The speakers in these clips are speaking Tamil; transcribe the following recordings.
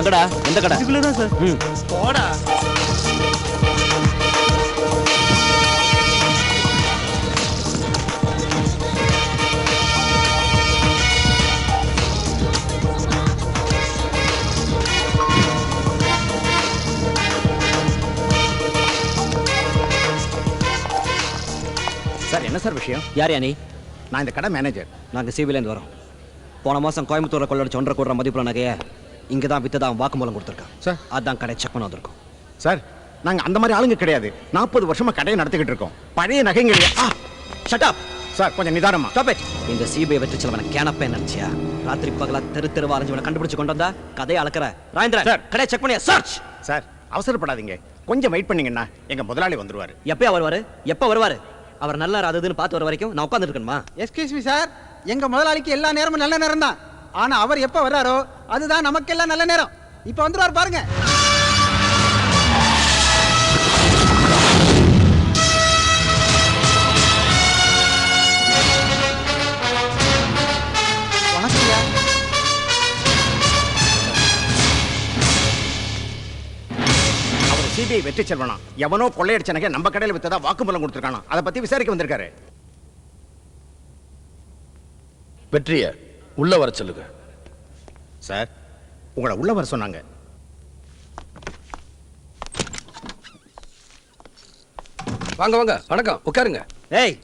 எங்கடா? எந்த கடை? சார். ம். போடா. சார் என்ன சார் விஷயம்? யார் நீ? நான் இந்த கடை மேனேஜர் நாங்கள் சிவிலேருந்து வரோம். போன மாதம் கோயம்புத்தூரில் கொள்ளடிச்ச ஒன்றரை கோடி ரூபா மதிப்புள்ள நகையை இங்கே தான் வித்து தான் வாக்குமூலம் கொடுத்துருக்கான். சார். அதான் கடை செக் பண்ண வந்திருக்கோம். சார். நாங்க அந்த மாதிரி ஆளுங்க கிடையாது. நாற்பது வருஷமா கடையை நடத்திக்கிட்டு இருக்கோம். பழைய நகைங்க? ஆ ஷட் அப் சார் கொஞ்சம் நிதானமா. ஸ்டாப் இட் இந்த சிபிஐ வெற்றி செலவன கேனப்பே நினைச்சியா? ராத்திரி பகலா தெரு தெருவா அலைஞ்சவனை கண்டுபிடிச்சு கொண்டு வந்தா கதையை அளக்குற. ராஜேந்திரன் சார். கடையை செக் பண்ணியா? சர்ச் சார் அவசரப்படாதீங்க. கொஞ்சம் வெயிட் பண்ணீங்கன்னா எங்க முதலாளி வந்துருவாரு. எப்பயா வருவாரு? எப்ப வருவாரு? அவர் நல்லா அதுன்னு பார்த்து வர வரைக்கும் நான் உட்காந்துட்டு இருக்கணுமா? எஸ்கியூஸ் மீ சார் எங்க முதலாளிக்கு எல்லா நேரமும் நல்ல நேரம் தான் ஆனா அவர் எப்ப வர்றாரோ அதுதான் நமக்கெல்லாம் நல்ல நேரம். இப்ப வந்துருவார் பாருங்க. வணக்கம் ஐயா. அவர் சிபிஐ வெற்றி செல்வனா? எவனோ கொள்ளையடிச்ச நகை நம்ம கடையில வித்ததா வாக்குமூலம் கொடுத்துருக்கானா? அதை பத்தி விசாரிக்க வந்திருக்காரு. வெற்றிய உள்ள வர சொல்லுங்க. சார் உங்களை உள்ள வர சொன்னாங்க. வாங்க வாங்க வணக்கம் உட்காருங்க. ஏய்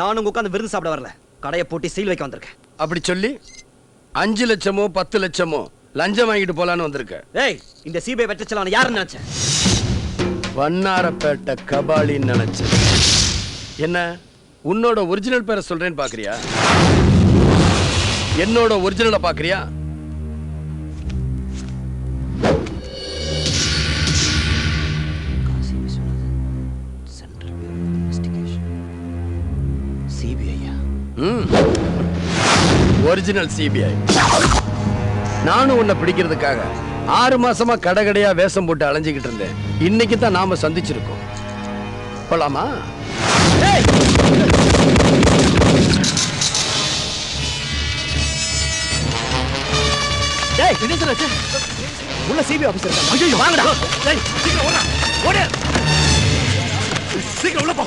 நானும் உட்காந்து விருந்து சாப்பிட வரல. கடையை பூட்டி சீல் வைக்க வந்திருக்கேன். அப்படி சொல்லி அஞ்சு லட்சமோ பத்து லட்சமோ லஞ்சம் வாங்கிட்டு போலான்னு வந்திருக்க ஏய் இந்த சிபிஐ செலவன யாருன்னு நினைச்சேன் வண்ணாரப்பேட்டை கபாலின்னு நினைச்சேன். என்ன உன்னோட ஒரிஜினல் பேரை சொல்றேன்னு பாக்குறியா? என்னோட ஒரிஜினலை ம். ஒரிஜினல் சிபிஐ நானும் உன்னை பிடிக்கிறதுக்காக ஆறு மாசமா கடைகடையா வேஷம் போட்டு அலைஞ்சுக்கிட்டு இருந்தேன். இன்னைக்கு தான் நாம சந்திச்சிருக்கோம். போலாமா? உள்ள ஆபீசர் ஐயோ வாங்கடா. டேய் சீக்கிரம் ஓடுடா. ஓடு. சீக்கிரம் உள்ள போ.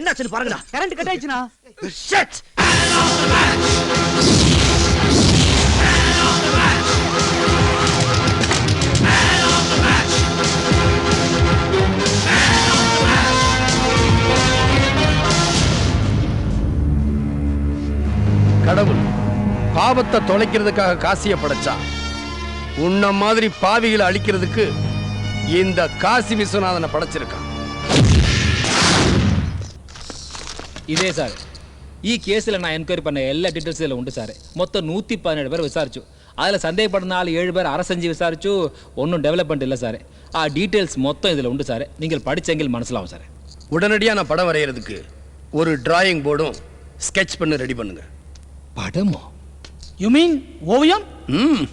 என்னாச்சுன்னு பாருங்கடா. கரண்ட் கட் ஆயிடுச்சுனா Shit! கடவுள் பாவத்தை தொலைக்கிறதுக்காக காசியை படைச்சா. உன்ன மாதிரி பாவிகளை அழிக்கிறதுக்கு இந்த காசி விஸ்வநாதனை படைச்சிருக்கான். இதே சார். ఈ కేసులో నా ఎంక్వైరీ పన్న எல்லா డీటెయిల్స్ இதில் உண்டு சார் மொத்தம் நூற்றி பதினேழு பேர் விசாரிச்சு அதில் சந்தேகப்பட்ட நாலு ஏழு பேர் அரசஞ்சு விசாரிச்சு ஒன்றும் டெவலப்மெண்ட் இல்லை சார் ஆ டீட்டெயில்ஸ் மொத்தம் இதில் உண்டு சார் நீங்கள் படிச்செங்கில் மனசிலாகும் சார் உடனடியா நான் படம் வரைகிறதுக்கு ஒரு டிராயிங் போர்டும் ஸ்கெட்ச் பண்ணி ரெடி பண்ணுங்க படமோ யூ மீன் ஓவியம் ம்.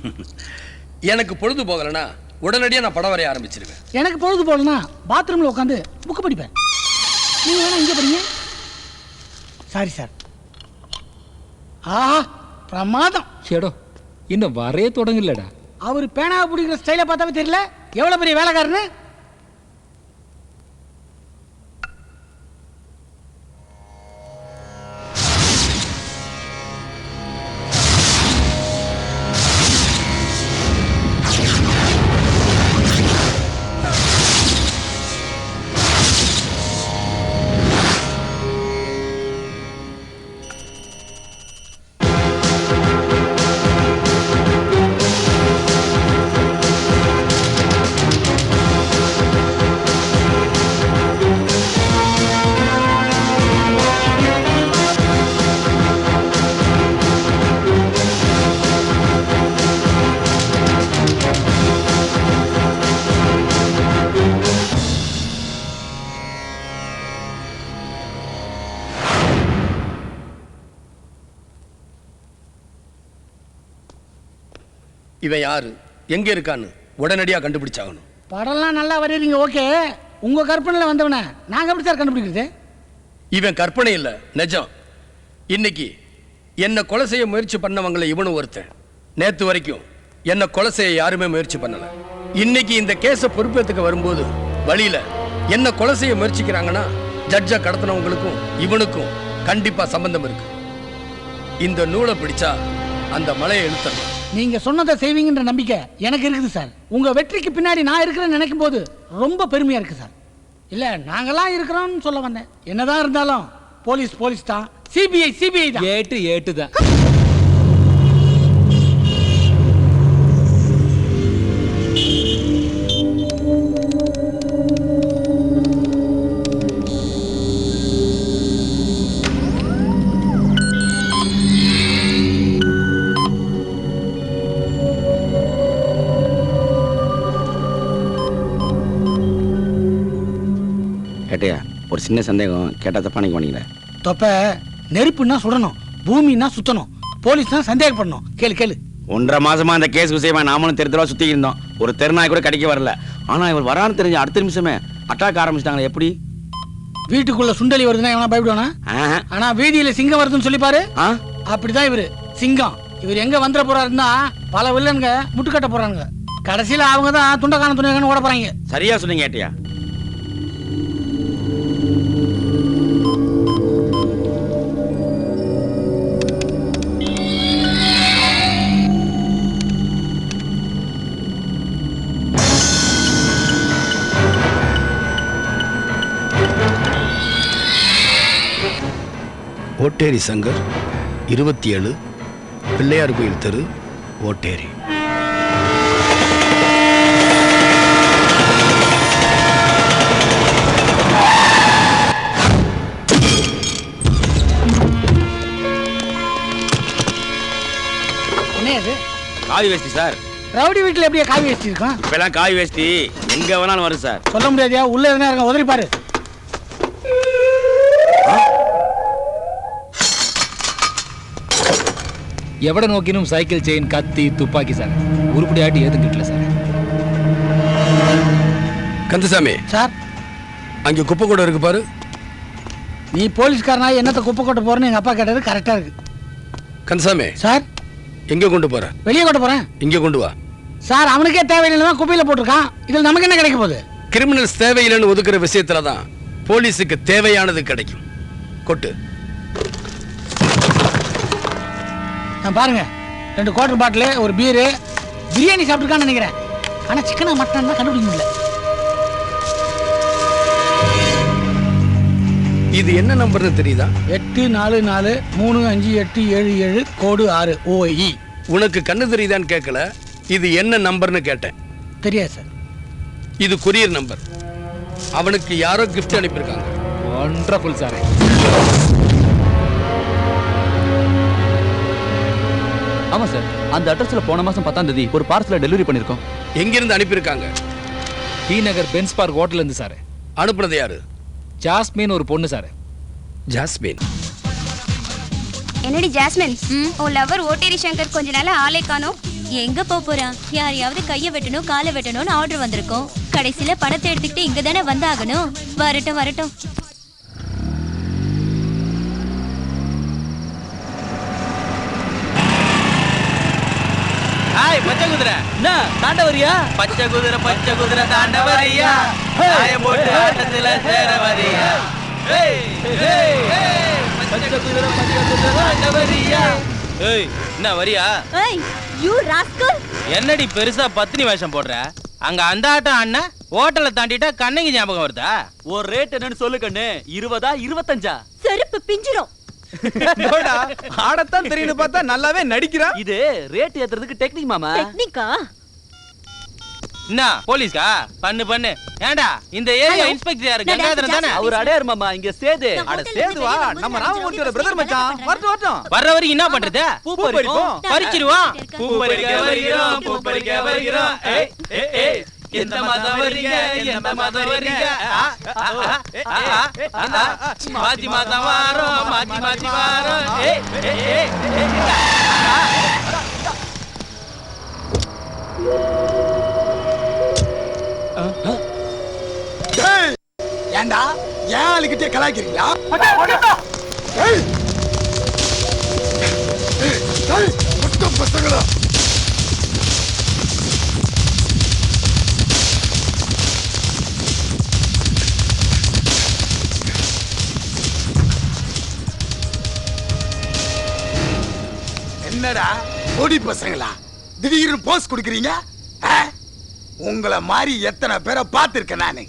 எனக்கு பொழுது போகலனா உடனடியா நான் படம் வரைய ஆரம்பிச்சிருவேன் எனக்கு பொழுது போகலனா பாத்ரூமில் உட்காந்து புக்கு படிப்பேன் நீங்கள் வேணா இங்கே படிங்க சாரி சார் ஆஹா பிரமாதம். சேடோ இன்னும் வரைய தொடங்கலடா. அவர் பேனாவை பிடிக்கிற ஸ்டைலை பார்த்தாவே தெரியல. எவ்வளோ பெரிய வேலைக்காரன்னு இவன் யாரு? எங்க இருக்கான்னு உடனடியா கண்டுபிடிச்சாகணும். படம்லாம் நல்லா வரையறீங்க ஓகே. உங்க கற்பனையில் வந்தவன நாங்க எப்படி சார் கண்டுபிடிக்கிறது? இவன் கற்பனை இல்ல நிஜம். இன்னைக்கு என்ன கொலை செய்ய முயற்சி பண்ணவங்கள இவனும் ஒருத்தன். நேத்து வரைக்கும் என்ன கொலை செய்ய யாருமே முயற்சி பண்ணல. இன்னைக்கு இந்த கேஸ பொறுப்பேத்துக்க வரும்போது வழியில என்ன கொலை செய்ய முயற்சிக்கிறாங்கன்னா ஜட்ஜ கடத்தினவங்களுக்கும் இவனுக்கும் கண்டிப்பா சம்பந்தம் இருக்கு. இந்த நூலை பிடிச்சா அந்த மலையை இழுத்தணும் நீங்க சொன்னதை செய்வீங்கன்ற நம்பிக்கை எனக்கு இருக்குது சார். உங்க வெற்றிக்கு பின்னாடி நான் இருக்கிறேன்னு நினைக்கும் போது ரொம்ப பெருமையா இருக்கு சார். இல்ல நாங்கெல்லாம் இருக்கிறோம்னு சொல்ல வந்தேன். என்னதான் இருந்தாலும் போலீஸ் போலீஸ் தான். சிபிஐ சிபிஐ தான். ஏட்டு ஏட்டு தான் சின்ன சந்தேகம். கேட்டா தப்பா நினைக்க மாட்டீங்களே? தொப்ப நெருப்புன்னா சுடணும் பூமின்னா சுத்தணும் போலீஸ்னா சந்தேகப்படணும். கேளு கேளு. ஒன்றரை மாசமா அந்த கேஸ் விஷயமா நாமளும் தெரு தெருவா சுத்தி இருந்தோம். ஒரு தெருநாய் கூட கடிக்க வரல. ஆனா இவர் வரான்னு தெரிஞ்ச அடுத்த நிமிஷமே அட்டாக் ஆரம்பிச்சிட்டாங்களே எப்படி? வீட்டுக்குள்ள சுண்டலி வருதுன்னா எவனா பயப்படுவானா. ஆனா வீதியில சிங்கம் வருதுன்னு சொல்லி பாரு ஆ? அப்படிதான் இவரு. சிங்கம். இவர் எங்க வந்துட போறாருன்னா பல வில்லனுங்க முட்டுக்கட்ட போறாங்க கடைசியில அவங்க தான் துண்டக்கான துணியக்கான ஓட போறாங்க. சரியா சொன்னீங்க கேட்டியா? ஓட்டேரி சங்கர் இருபத்தி ஏழு பிள்ளையார் கோயில் தெரு ஓட்டேரி. காவி வேஷ்டி சார். ரவுடி வீட்டுல எப்படியா காவி வச்சு இருக்கும்? இப்பெல்லாம் காவி வேஷ்டி எங்க வேணாலும் வரும் சார். சொல்ல முடியாதியா? உள்ள எதுனா இருக்க உதறி எவட நோக்கினும் சைக்கிள் செயின் கத்தி துப்பாக்கி சார். உருப்படி ஆட்டி ஏதும் கிட்டல சார். கந்தசாமி. சார். அங்கே குப்பை கூட இருக்கு பாரு. நீ போலீஸ்காரனா என்னத்தை குப்பை கொட்ட போறேன்னு எங்க அப்பா கேட்டது கரெக்டா இருக்கு. கந்தசாமி. சார். எங்க கொண்டு போற? வெளியே கொட்ட போறேன். இங்க கொண்டு வா. சார் அவனுக்கே தேவையில்லை தான் குப்பையில போட்டிருக்கான். இதுல நமக்கு என்ன கிடைக்க போகுது? கிரிமினல்ஸ் தேவையில்லைன்னு ஒதுக்குற விஷயத்துல தான் போலீஸுக்கு தேவையானது கிடைக்கும். கொட்டு. நான் பாருங்க ரெண்டு குவார்டர் பாட்டிலு ஒரு பீரு பிரியாணி சாப்பிட்டுருக்கான்னு நினைக்கிறேன். ஆனா சிக்கனா மட்டன் தான் கண்டுபிடிக்க முடியல. இது என்ன நம்பர்னு தெரியுதா? எட்டு நாலு நாலு மூணு அஞ்சு எட்டு ஏழு ஏழு கோடு ஆறு ஓஇ உனக்கு கண்ணு தெரியுதான்னு கேட்கல இது என்ன நம்பர்னு கேட்டேன். தெரியாது சார். இது கொரியர் நம்பர். அவனுக்கு யாரோ gift அனுப்பியிருக்காங்க. ஒண்டர்ஃபுல் சார் ஆமா சார் அந்த அட்ரஸ்ல போன மாசம் பத்தாம் தேதி ஒரு பார்சலை டெலிவரி பண்ணிருக்கோம். எங்கிருந்து அனுப்பியிருக்காங்க? T Nagar Benz Park hotel இருந்து சார். அனுப்புனது யாரு? ஜாஸ்மின் ஒரு பொண்ணு சார். ஜாஸ்மின். என்னடி ஜாஸ்மின்? உன் லவர் ஓட்டேரி சங்கர் கொஞ்ச நாளா ஆளே காணோம். எங்க போப் போறான்? யாரையாவது கைய வெட்டணும் காலை வெட்டணும்னு ஆர்டர் வந்திருக்கோம். கடைசியில படத்தை எடுத்துக்கிட்டு இங்க தானே வந்தாகணும். வரட்டும் வரட்டும் ஹாய் பச்சை குதிரை. என்ன? தாண்ட வரியா பச்சை குதிரை பச்சை குதிரை தாண்ட வரியா காயம் போட்டு ஆட்டத்துல சேர வரியா பச்சை குதிரை பச்சை குதிரை தாண்ட வரியா ஏய் என்ன வரியா? ஏய் யூ ராஸ்கல் என்னடி பெருசா பத்தினி வேஷம் போடுற? அங்க அந்த ஆட்டம் அண்ணன் ஹோட்டலை தாண்டிட்டா கண்ணகி ஞாபகம் வருதா? ஒரு ரேட் என்னன்னு சொல்லு கண்ணு. இருபதா இருபத்தஞ்சா? செருப்பு பிஞ்சிரும். ஆடத்தான் தெரியுது பார்த்தா நல்லாவே நடிக்கிறான் இது ரேட் ஏத்துறதுக்கு டெக்னிக் மாமா. டெக்னிக்கா என்ன போலீஸ்கா பண்ணு பண்ணு. ஏண்டா இந்த ஏரியா. இன்ஸ்பெக்டர் யாரு கங்காதரன் தானே? அவர் அடையார் மாமா இங்க சேது. அட வெளிய வரும்போது நம்ம ராமமூர்த்தியோட பிரதர் மச்சான். வரட்டும் வரட்டும். வர்ற வரைக்கும் என்ன பண்றது? பூ பறிப்போம். பறிச்சிருவோம். பூ பறிக்க வருகிறோம். பூ பறிக்க வருகிறோம். ஏய் ஏய் ஏய். எந்த மாதம் வர்றீங்க எந்த மாதம். மாத்தி வாரோம் மாத்தி மாத்தி வாரோம் ஏன்டா ஏன் ஆளுகிட்டே கலாய்க்கிறீங்களா பசங்களா என்னடா பொடி பசங்களா? திடீர்னு போஸ் கொடுக்குறீங்க? உங்களை மாதிரி எத்தனை பேரை பார்த்துருக்கேன் நானு